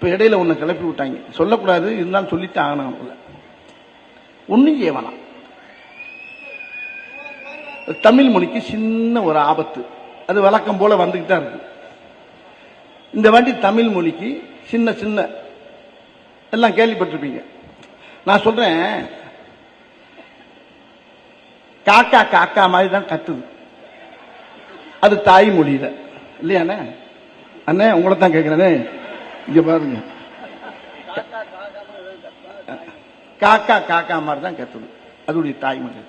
இப்போ இடையில ஒன்று கிளப்பி விட்டாங்க. சொல்லக்கூடாது இருந்தாலும் சொல்லித்தான் ஆகணும் ஒன்றும் ஒண்ணும் செய்ய வேணாம். தமிழ் மொழிக்கு சின்ன ஒரு ஆபத்து. அது வழக்கம் போல வந்துக்கிட்டா தான் இருக்கு. இந்த வாட்டி தமிழ் மொழிக்கு சின்ன சின்ன எல்லாம் கேள்விப்பட்டிருப்பீங்க. நான் சொல்றேன் காக்கா காக்கா மாதிரி தான் கத்துது அது தாய்மொழியில. இல்லையாண்ணே? அண்ணே உங்களை தான் கேட்கிறேனே இங்க பாருங்க. காக்கா காக்கா மாதிரி தான் கத்துது. அதோடைய தாய்மொழி.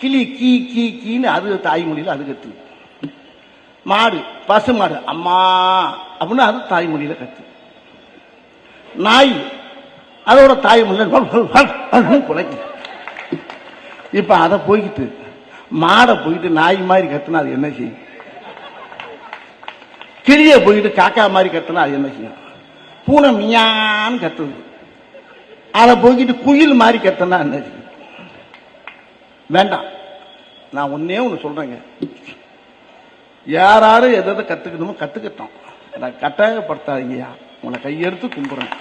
கிளி கீ கீ கீன்னு அது தாய்மொழியில அது கத்துது. மாடு பசு மாடு அம்மா அப்படின்னு அது தாய்மொழியில கத்து நாய் அதோட தாய்மொழியில குலைக்கும் இப்ப அதை போய்கிட்டு மாடை போயிட்டு நாய் மாதிரி கத்துனா அது என்ன செய்யும்? கிளிய போயிட்டு காக்கா மாதிரி கத்துனா அது என்ன செய்யும்? பூனை மியான்னு கத்துது. அதை போய்கிட்டு குயில் மாதிரி கத்தனா என்னது? வேண்டாம். நான் ஒன்னே ஒன்று சொல்றேங்க. யாராரு எதை எதை கத்துக்கணுமோ கத்துக்கிட்டோம். நான் கட்டாயப்படுத்தாதீங்கய்யா உங்களை கையெடுத்து கும்பிட்றேன்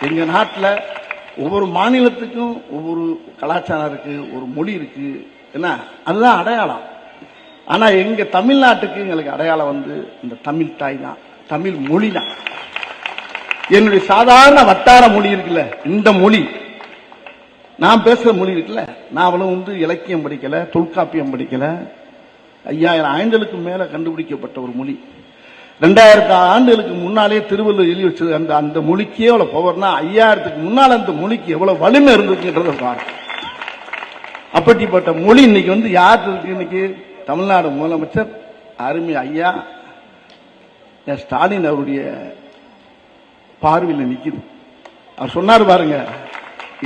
எங்க நாட்டில் ஒவ்வொரு மாநிலத்துக்கும் ஒவ்வொரு கலாச்சாரம் இருக்கு ஒரு மொழி இருக்கு. என்ன? அதுதான் அடையாளம். ஆனா எங்க தமிழ்நாட்டுக்கு எங்களுக்கு அடையாளம் வந்து இந்த தமிழ் தாய் தான். தமிழ் மொழி தான். என்னுடைய சாதாரண வட்டார மொழி இருக்குல்ல இந்த மொழி. நான் பேசுற மொழி இருக்குல்ல நான் அவ்வளவு வந்து இலக்கியம் படிக்கல தொல்காப்பியம் படிக்கல. ஐயாயிரம் ஆண்டுகளுக்கு மேல கண்டுபிடிக்கப்பட்ட ஒரு மொழி. ரெண்டாயிரத்து ஆண்டுகளுக்கு முன்னாலே திருவள்ளுவர் எழுதி வச்சது அந்த அந்த மொழிக்கே எவ்வளவு பவர்னா ஐயாயிரத்துக்கு முன்னால் அந்த மொழிக்கு எவ்வளவு வலிமை இருந்துச்சுன்றத பாருங்க. அப்படிப்பட்ட மொழி இன்னைக்கு வந்து யார் இருக்கு இன்னைக்கு? தமிழ்நாடு முதலமைச்சர் அருமை ஐயா என் ஸ்டாலின் அவருடைய பார்வையில் நிற்கிது அவர் சொன்னார் பாருங்க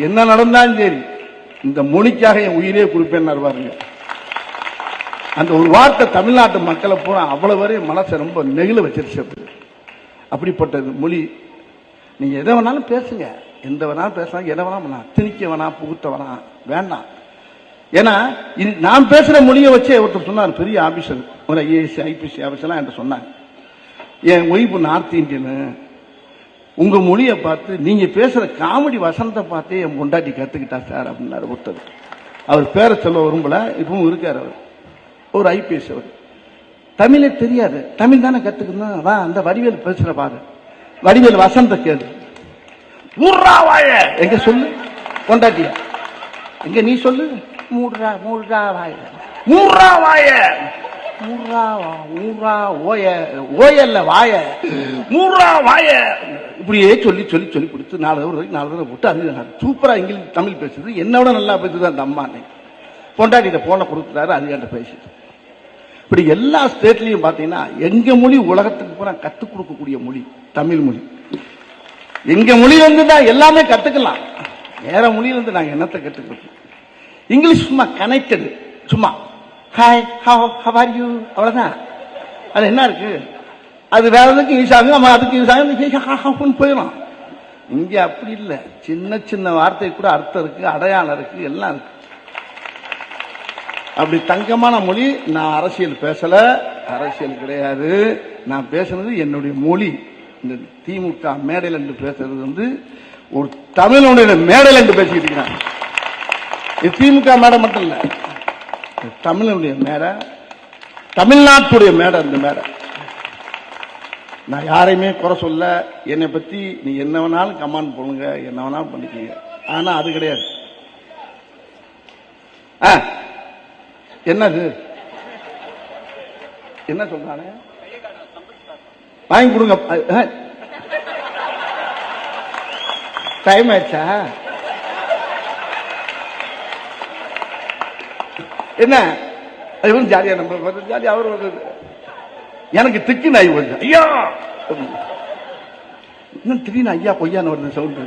என்ன நடந்தாலும் சரி இந்த மொழிக்காக என் உயிரே கொடுப்பேன்னு பாருங்க. அந்த ஒரு வார்த்தை தமிழ்நாட்டு மக்களை பூரா அவ்வளவு வரை மனசை ரொம்ப நெகிழ வச்சிருச்சு அப்படி. அப்படிப்பட்ட மொழி. நீங்க எதை வேணாலும் பேசுங்க. எந்த வேணாலும் பேசலாம் எதை வேணாலும் திணிக்க வேணாம் புகுத்த வேணாம். வேண்டாம். ஏன்னா இது நான் பேசுற மொழியை வச்சே ஒருத்தர் சொன்னார் பெரிய ஆபீசர் ஒரு ஐஏஎஸ் ஐபிசி ஆபீசர்லாம் என்கிட்ட சொன்னாங்க என் ஒய்ஃபு நார்த் இந்தியனு? உங்க மொழியை பார்த்து நீங்க பேசுற காமெடி வசனத்தை பார்த்தே என் பொண்டாட்டி கத்துக்கிட்டா சார் அப்படின்னாரு ஒருத்தர். அவர் பேரை சொல்ல விரும்பல இப்பவும் இருக்கார் அவர். ஒரு ஐபிஎஸ் அவர். தமிழே தெரியாது. தமிழ் தானே கத்துக்கணும்? வா அந்த வடிவேல் பேசுற பாரு. வடிவேல் வசந்த கேளு. ஊர்ரா வாழ எங்க சொல்லு? கொண்டாட்டியா எங்க நீ சொல்லு? மூடுறா மூடுறா வாய. மூடுறா வாய. மூடுறா ஊர்ரா ஓய ஓயல்ல வாய. மூடுறா வாய. இப்படியே சொல்லி சொல்லி சொல்லி கொடுத்து நாலு தடவை வரைக்கும் நாலு தடவை போட்டு அது சூப்பரா இங்கிலீஷ் தமிழ் பேசுது. என்னை விட நல்லா பேசுது அந்த அம்மா அன்னைக்கு பொண்டாட்டிட்ட போன கொடுத்துட்டாரு அது என்கிட்ட பேசிட்டு. இப்படி எல்லா ஸ்டேட்லயும் பாத்தீங்கன்னா எங்க மொழி உலகத்துக்கு பூரா கத்துக் கொடுக்கக்கூடிய மொழி தமிழ் மொழி. எங்க மொழியில இருந்து தான் எல்லாமே கத்துக்கலாம். வேற மொழியில இருந்து நாங்க என்னத்தை கத்துக்கிறது? இங்கிலீஷ் சும்மா கனெக்டடு சும்மா hi how how are you அவ்வளவுதான். அது என்ன இருக்கு? அது வேற எதுக்கு யூஸ் ஆகும் நம்ம அதுக்கு யூஸ் ஆகும் போயிடும் இங்க அப்படி இல்லை. சின்ன சின்ன வார்த்தை கூட அர்த்தம் இருக்கு அடையாளம் இருக்கு எல்லாம் இருக்கு. அப்படி தங்கமான மொழி நான் அரசியல் பேசல. அரசியல் கிடையாது. நான் பேசுனது என்னுடைய மொழி. இந்த திமுக மேடையில் என்று பேசுறது வந்து ஒரு தமிழனுடைய மேடையில் என்று பேசிக்கிட்டு இருக்கிறான் இது திமுக மேடை மட்டும் இல்ல. தமிழனுடைய மேடை தமிழ்நாட்டுடைய மேடை அந்த மேடை. நான் யாரையுமே குறை சொல்ல என்னை பத்தி நீ என்ன வேணாலும் கமாண்ட் பண்ணுங்க என்ன வேணாலும் பண்ணிக்கீங்க. ஆனா அது கிடையாது. ஆ என்னது? என்ன சொல்றானே? வாங்கி கொடுங்க. டைம் ஆயிடுச்சா? என்ன? இவன் ஜாலியா நம்ம ஜாலியா அவர் எனக்கு திக்கு நாய் வருது ஐயா! இன்னும் திடீர்னு ஐயா பொய்யான்னு வருது சவுண்ட்